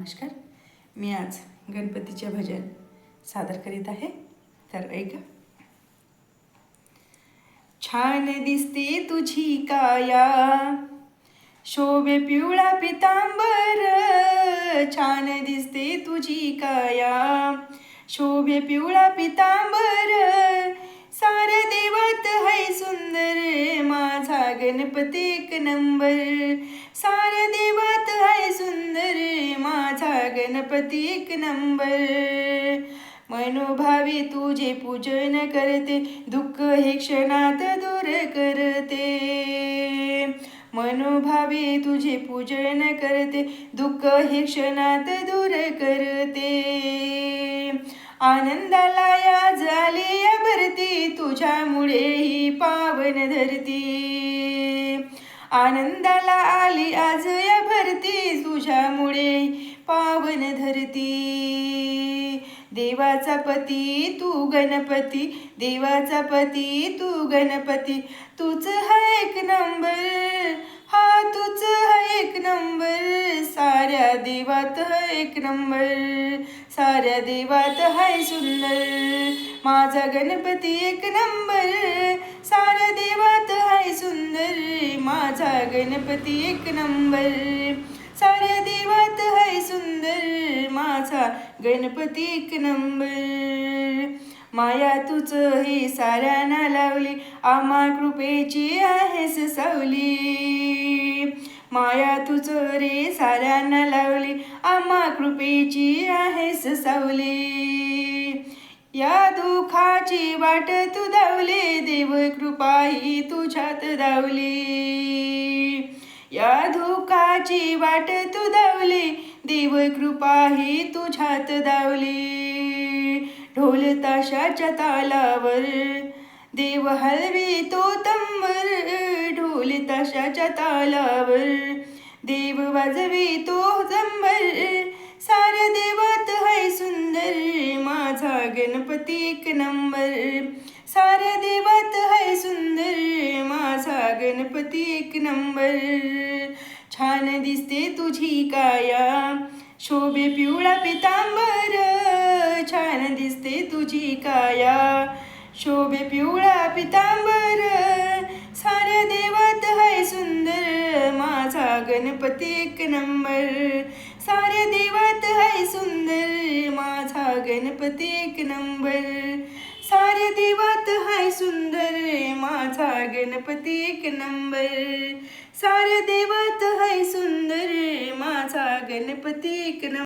नमस्कार. मी आज गणपतीचे भजन सादर करीत आहे. तर ऐका. छान दिसते तुझी काया. शोभे पिवळा पितांबर. छान दिसते तुझी काया. शोभे पिवळा पितांबर. सारे देवात हाय सुंदर. माझा गणपती एक नंबर. साऱ्या देवात गणपती एक नंबर. मनोभावी तुझे पूजन करते दुःख हे क्षणात दूर करते. मनोभावी तुझे पूजन करते दुःख हे क्षणात दूर करते. आनंदाला या झाली या भरती तुझ्यामुळे ही पावन धरती. आनंदाला आली आज या भरती तुझ्यामुळे पावन धरती. देवाचा पती तू गणपती देवाचा पती तू गणपती. तूच हा एक नंबर हा तूच हा एक नंबर. साऱ्या देवात हा एक नंबर साऱ्या देवात हाय सुंदर. माझा गणपती एक नंबर साऱ्या देवात हाय सुंदर. माझा गणपती एक नंबर. देवात है सुंदर माझा गणपती एक नंबर. माया तुझ ही साऱ्यांना लावली आम्हा कृपेची आहेस सावली. माया तुझ रे साऱ्यांना लावली आम्हा कृपेची आहेस सावली. या दुःखाची वाट तू धावली देव कृपा ही तुझ्यात धावली या धोकाची वाट तू धावली देव कृपा ही तुझ्यात धावली ढोल ताशाच्या तालावर देव हलवी तो तंबर. ढोल ताशाच्या तालावर देव वाजवी तो जंबर. सारे देवात हाय सुंदर माझा गणपती एक नंबर. साऱ्या देवात हाय सुंदर माझा गणपती एक नंबर। छान दिसते तुझी काया। शोभे पिवळा पितांबर। छान दिसते तुझी काया। शोभे पिवळा पितांबर। साऱ्या देवात हाय सुंदर। माझा गणपती एक नंबर। साऱ्या देवात हाय सुंदर माझा गणपती एक नंबर. साऱ्या देवात हाय सुंदर माझा गणपती एक नंबर. साऱ्या देवात हाय सुंदर माझा गणपती एक नंबर.